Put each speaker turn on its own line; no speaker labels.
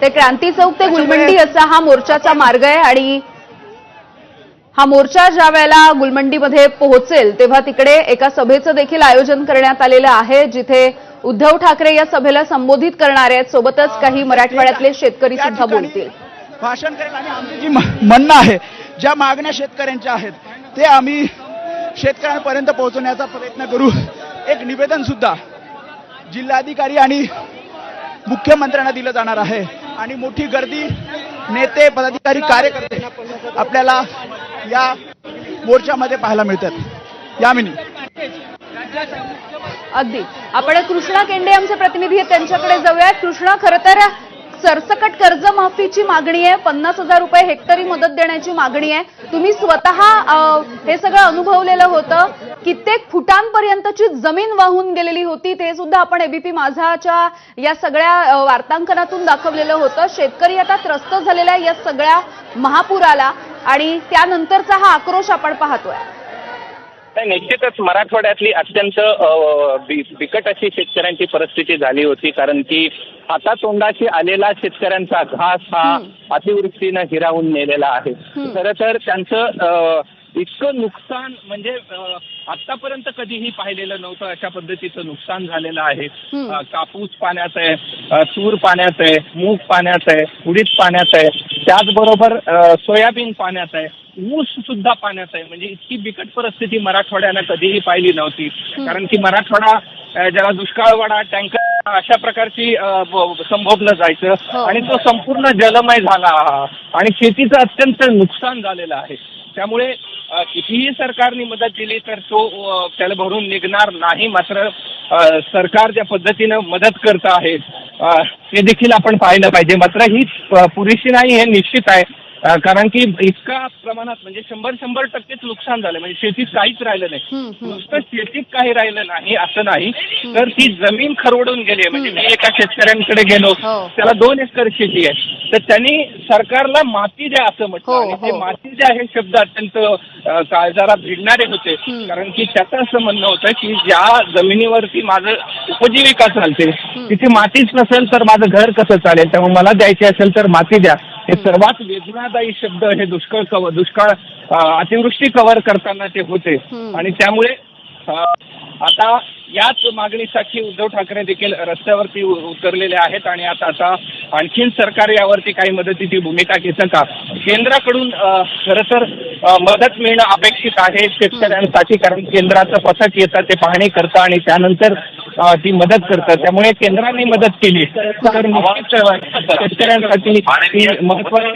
ते क्रांती चौक ते गुलमंडी असा हा मोर्चाचा मार्ग आहे आणि हा मोर्चा ज्या वेळेला गुलमंडीमध्ये पोहोचेल तेव्हा तिकडे एका सभेचं देखील आयोजन करण्यात आलेलं आहे जिथे उद्धव ठाकरे या सभेला संबोधित करणार आहेत. सोबतच काही मराठवाड्यातले शेतकरी सुद्धा बोलतील.
भाषण करेल आणि आमची जी म्हणणं आहे ज्या मागण्या शेतकऱ्यांच्या आहेत ते आम्ही शेतकऱ्यांपर्यंत पोहोचवण्याचा प्रयत्न करू. एक निवेदन सुद्धा जिल्हाधिकारी आणि मुख्यमंत्र्यांना दिलं जाणार आहे. आणि मोठी गर्दी नेते पदाधिकारी कार्यकर्ते आपल्याला या मोर्चामध्ये पाहायला मिळतात. यामिनी
अगदी. आपण कृष्णा केंडे आमचे प्रतिनिधी आहेत त्यांच्याकडे जाऊया कृष्णा खरं तर सरसकट कर्जमाफीची मागणी आहे. पन्नास हजार रुपये हेक्टरी मदत देण्याची मागणी आहे. तुम्ही स्वतः हे सगळं अनुभवलेलं होतं. कित्येक फुटांपर्यंतची जमीन वाहून गेलेली होती. ते सुद्धा आपण एबीपी माझाच्या या सगळ्या वार्तांकनातून दाखवलेलं होतं. शेतकरी आता त्रस्त झालेला आहे या सगळ्या महापुराला. आणि त्यानंतरचा हा आक्रोश आपण पाहतोय.
नाही निश्चितच मराठवाड्यातली अत्यंत बिकट अशी शेतकऱ्यांची परिस्थिती झाली होती. कारण की हातातोंडाशी आलेला शेतकऱ्यांचा घास हा अतिवृष्टीनं हिरावून नेलेला आहे. खरं तर त्यांचं इतकं नुकसान म्हणजे आतापर्यंत कधीही पाहिलेलं नव्हतं अशा पद्धतीचं नुकसान झालेलं आहे. कापूस पाण्यात आहे तूर पाण्यात आहे मूग पाण्यात आहे उडीद पाण्यात आहे. त्याचबरोबर सोयाबीन पाण्यात आहे ऊस सुद्धा पाण्यात आहे. म्हणजे इतकी बिकट परिस्थिती मराठवाड्यानं कधीही पाहिली नव्हती. कारण की मराठवाडा ज्याला दुष्काळवाडा टँकर अशा प्रकारची संबोधलं
हो.
जायचं आणि तो संपूर्ण जलमय झाला. आणि शेतीचं अत्यंत नुकसान झालेलं आहे. त्यामुळे कितीही सरकारने मदत दिली तर तो त्याला भरून निघणार नाही. मात्र सरकार ज्या पद्धतीनं मदत करत आहे ते देखील आपण पाहिलं पाहिजे. मात्र ही पुरेशी नाही हे निश्चित आहे. कारण की इतका प्रमाणात म्हणजे शंभर शंभर टक्केच नुकसान झालं. म्हणजे शेतीत काहीच राहिलं नाही. नुसतं शेतीत काही राहिलं नाही असं नाही. तर ती जमीन खरवडून गेली म्हणजे मी एका शेतकऱ्यांकडे गेलो.
हो.
त्याला दोन एकर शेती आहे. तर त्यांनी सरकारला माती द्या असं म्हटलं.
हो,
ते
हो.
माती द्या हे शब्द अत्यंत काळजाला भिडणारे होते. कारण की त्याचं असं म्हणणं होतं की ज्या जमिनीवरती माझं उपजीविका चालते तिथे मातीच नसेल तर माझं घर कसं चालेल? त्यामुळे मला द्यायची असेल तर माती द्या. हे सर्वात वेदनादायी शब्द हे दुष्काळ कवर दुष्काळ अतिवृष्टी कव्हर करताना ते होते. आणि त्यामुळे आता याच मागणीसाठी उद्धव ठाकरे देखील रस्त्यावरती उतरलेले आहेत आणि आता आता आणखीन सरकार यावरती काही मदतीची भूमिका घेतं का? केंद्राकडून खरं तर मदत मिळणं अपेक्षित आहे. शेतकऱ्यांसाठी कारण केंद्राचं पथक येतं ते पाहणी करतं आणि त्यानंतर ती मदत करतं त्यामुळे केंद्राने मदत केली. तर निश्चित शेतकऱ्यांसाठी महत्वाची